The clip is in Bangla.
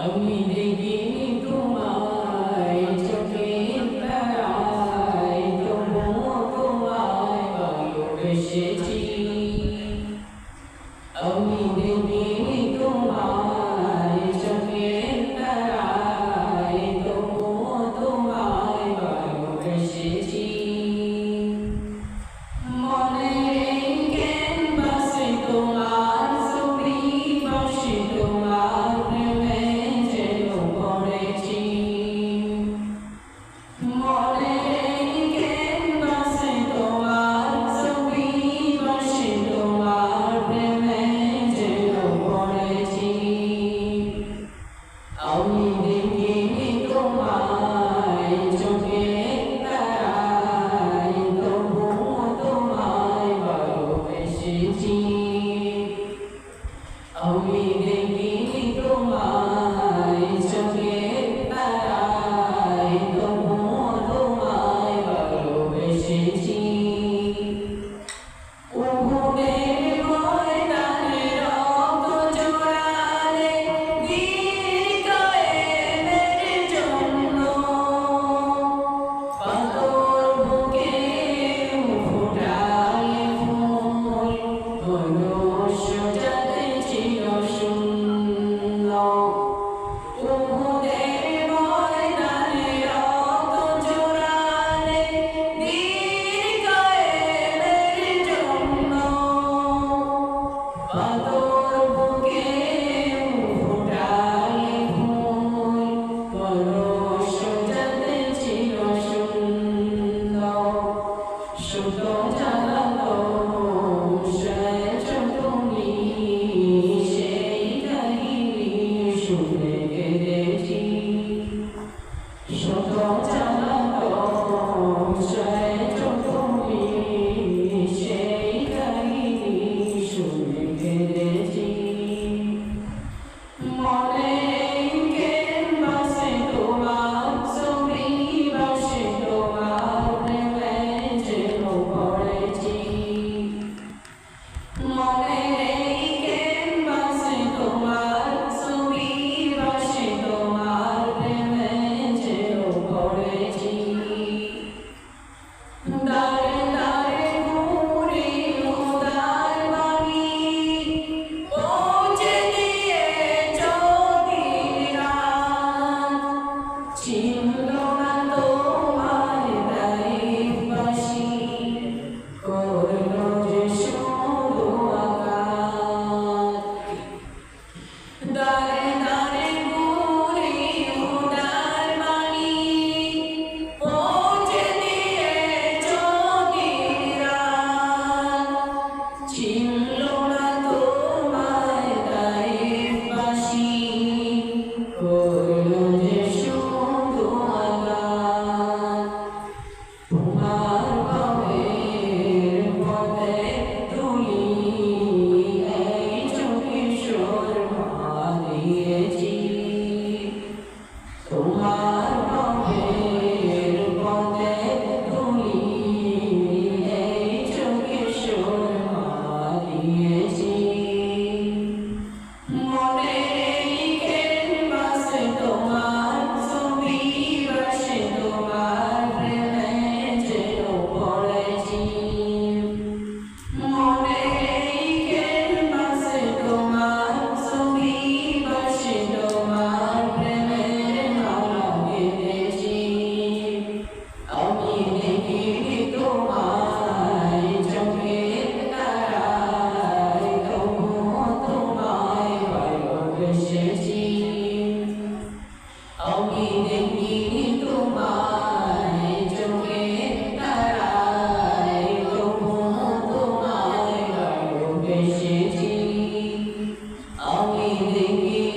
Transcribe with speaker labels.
Speaker 1: আমি দেখিনি তোমায় তবুও তোমায় ভালোবেসেছি Да, Amen.